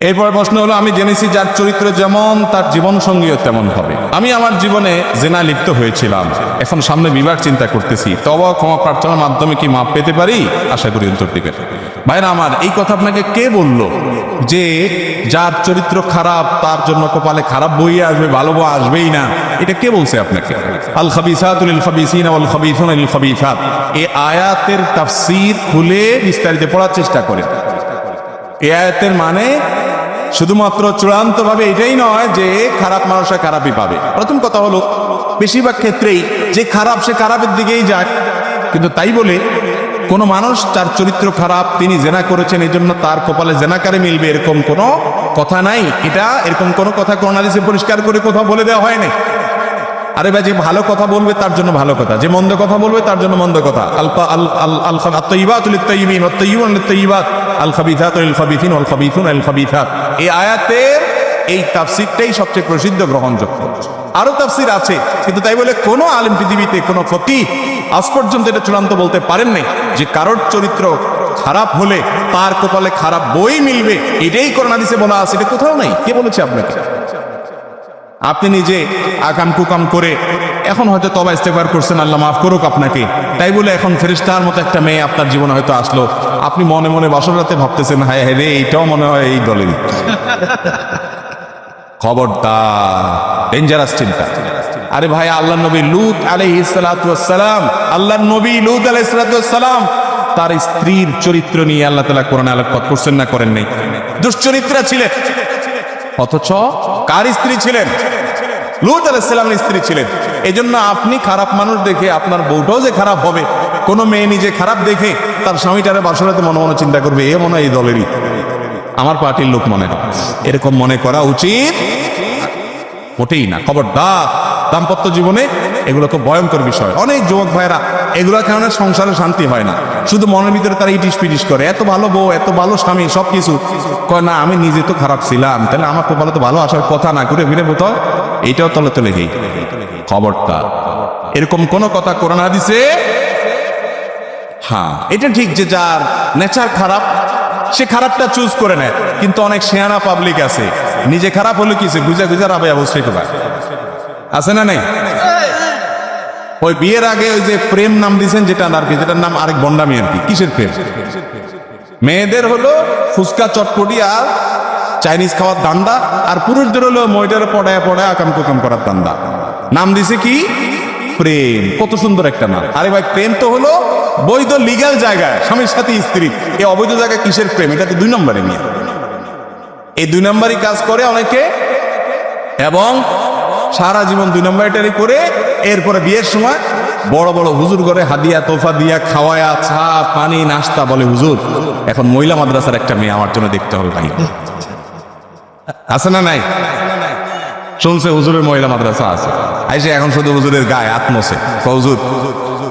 এরপর প্রশ্ন হলো, আমি জেনেছি যার চরিত্র যেমন, তার জীবন সঙ্গীও তেমন হবে আমি আমার জীবনে জেনা লিপ্ত হয়েছিলাম। এখন সামনে বিবাহ চিন্তা করতেছি। তবা ক্ষমা প্রার্থনার মাধ্যমে কি মাপ পেতে পারি? আশা করি উত্তর দিবেন। ভাইরা আমার, এই কথা আপনাকে কে বলল? যে যার চরিত্র খারাপ, তার জন্য কপালে খারাপ বই আসবে, ভালো বই আসবেই না। এটা কে বলছে আপনাকে? আল খাবিসাতুল খাবিসিন আল খাবিসাত। এই আয়াতের তাফসীর খুলে বিস্তারিত পড়ার চেষ্টা করেন। এই আয়াতের মানে শুধুমাত্র চূড়ান্ত ভাবে এটাই নয় যে খারাপ মানুষরা খারাপই পাবে। প্রথম কথা হলো, বেশিরভাগ ক্ষেত্রেই যে খারাপ সে খারাপের দিকেই যাক কিন্তু তাই বলে, কোনো মানুষ তার চরিত্র খারাপ, তিনি জেনা করেছেন এই জন্য তার কপালে জেনাকারে মিলবে এরকম কোনো কথা নাই। এটা এরকম কোনো কথা করোনালিসে পরিষ্কার করে কোথাও বলে দেওয়া হয় নাই। আরে ভাই, যে ভালো কথা বলবে তার জন্য ভালো কথা, যে মন্দ কথা বলবে তার জন্য মন্দ কথা। আলফা আল আল আল আত্তাইবাতুল তাইয়িবুন লিত আল খাবিথিন খাবিথুন আল খাবিথাত এই আয়াতের এই তাফসীরটাই সবচেয়ে প্রসিদ্ধ গ্রহণযোগ্য। আরও তাফসীর আছে, কিন্তু তাই বলে কোনো আলেম পৃথিবীতে কোনো ফকি আজ পর্যন্ত এটা চূড়ান্ত বলতে পারেন নাই যে কারোর চরিত্র খারাপ হলে তার কপালে খারাপ বই মিলবে, এটাই করোনা দিছে বলা আছে, এটা কোথাও নাই, কে বলেছে আপনাকে? আপনি নিজে আকাম কুকাম করে এখন হয়তো তবা ইস্তেফার করছেন, আল্লাহ মাফ করুক আপনাকে। তাই বলে এখন ফেরিস্তার মতো একটা মেয়ে আপনার জীবনে হয়তো আসলো। আপনি মনে মনে বাসর রাতে ভাবতেছেন, হায় হায় রে এইটাও মনে হয় এই দলেরই। খবরদার ডেঞ্জারাস চিন্তা। আরে ভাই, আল্লাহ নবী লুত আলাইহিস সালাম, আল্লাহ নবী লুত আলাইহিস সালাম, তার স্ত্রীর চরিত্র নিয়ে আল্লাহ তাআলা কোরআনে আলোকপাত করছেন না করেন নাই। দুশ্চরিত্রা ছিলেন। অথচ কার স্ত্রী ছিলেন? লুত আলাহিসাল্লামের স্ত্রী ছিলেন। এই জন্য আপনি খারাপ মানুষ দেখে আপনার বউটাও যে খারাপ হবে, কোনো মেয়ে নিজে খারাপ দেখে তার স্বামীটারে বাসরাতে মনে মনে চিন্তা করবে, এ মনে হয় এই দলেরই। আমার পার্টির লোক মনে হয়। এরকম মনে করা উচিত মোটেই না। খবরদার, দাম্পত্য জীবনে এগুলো খুব ভয়ঙ্কর বিষয়। অনেক যুবক ভাইরা এগুলোর কারণে সংসারে শান্তি হয় না। শুধু মনের ভিতরে তারা ইটিস পিটিস করে, এত ভালো বউ, এত ভালো স্বামী সব কিছু কয়, না, আমি নিজে তো খারাপ ছিলাম। তাহলে আমার তো ভালো তো ভালো আসার কথা না, ঘুরে ফিরে বোধ এইটাও তলে তলে হেই। খবরটা এরকম কোন কথা কোরআন দিছে হ্যাঁ এটা ঠিক যে যার নেচার খারাপ, সে খারাপটা চুজ করে নেয়। কিন্তু অনেক শেয়ানা পাবলিক আছে। নিজে খারাপ হলে কিছু গুজা গুজা রাবে অবশ্যই তো আছে না নাই? ওই বিয়ের আগে ওই যে প্রেম নাম দিয়েছেন যেটা আর কি, যেটার নাম আরেক বন্ডামি আর কি, কিসের প্রেম? মেয়েদের হলো ফুচকা, চটপটি আর চাইনিজ খাওয়ার দান্দা, আর পুরুষদের হলো ময়দার পড়ায় পড়ায় আকাম কুকাম করার দান্দা। নাম দিছে কি? প্রেম। কত সুন্দর একটা নাম। আরে ভাই, প্রেম তো হলো বৈধ লিগ্যাল জায়গায়, স্বামীর সাথে স্ত্রী এই অবৈধ জায়গায় কিসের প্রেম? এটা তো দুই নম্বরে নিয়ে এই দুই নম্বরই কাজ করে অনেকে। এবং সারা জীবন দুই নম্বরটারি করে। এরপরে বিয়ের সময় বড় বড় হুজুর করে হাদিয়া, তোফা দিয়া, খাওয়ায়া, চা, পানি, নাস্তা বলে, হুজুর, এখন মহিলা মাদ্রাসার একটা মেয়ে আমার জন্য দেখতে হবে ভাই। আছে না নাই? শুনছে, হুজুরের মহিলা মাদ্রাসা আছে। আইসে এখন শুধু হুজুরের গায়ে আত্মসে হুজুর,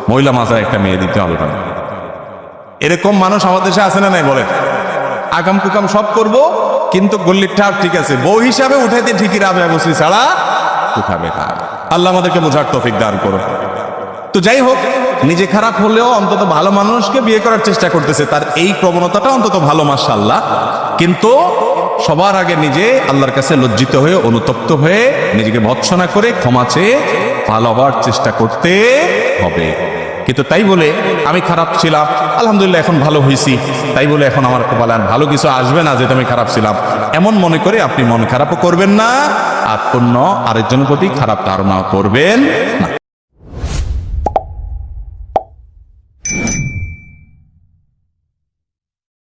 মহিলা মাদ্রাসার একটা মেয়ে দিতে হবে এরকম মানুষ আমাদের দেশে আছে না নাই বলে আগাম কুকাম সব করব। কিন্তু গল্লির ঠাপ ঠিক আছে। বউ হিসাবে উঠাইতে ঠিকই রাবে বসি ছাড়া উঠাবে না। আল্লাহ আমাদেরকে বোঝার তফিক দান করো তো যাই হোক, নিজে খারাপ হলেও অন্তত ভালো মানুষকে বিয়ে করার চেষ্টা করতেছে। তার এই প্রবণতাটা অন্তত ভালো মাসাল্লাহ কিন্তু সবার আগে নিজে আল্লাহর কাছে লজ্জিত হয়ে, অনুতপ্ত হয়ে নিজেকে ভৎসনা করে ক্ষমা চেয়ে ভালো হওয়ার চেষ্টা করতে হবে। কিন্তু তাই বলে আমি খারাপ ছিলাম। আলহামদুলিল্লাহ, এখন ভালো হয়েছি তাই বলে এখন আমার কপালে আর ভালো কিছু আসবে না যেটা আমি খারাপ ছিলাম। এমন মনে করে আপনি মন খারাপও করবেন না, আর পণ্য আরেকজনের প্রতি খারাপ ধারণা করবেন না।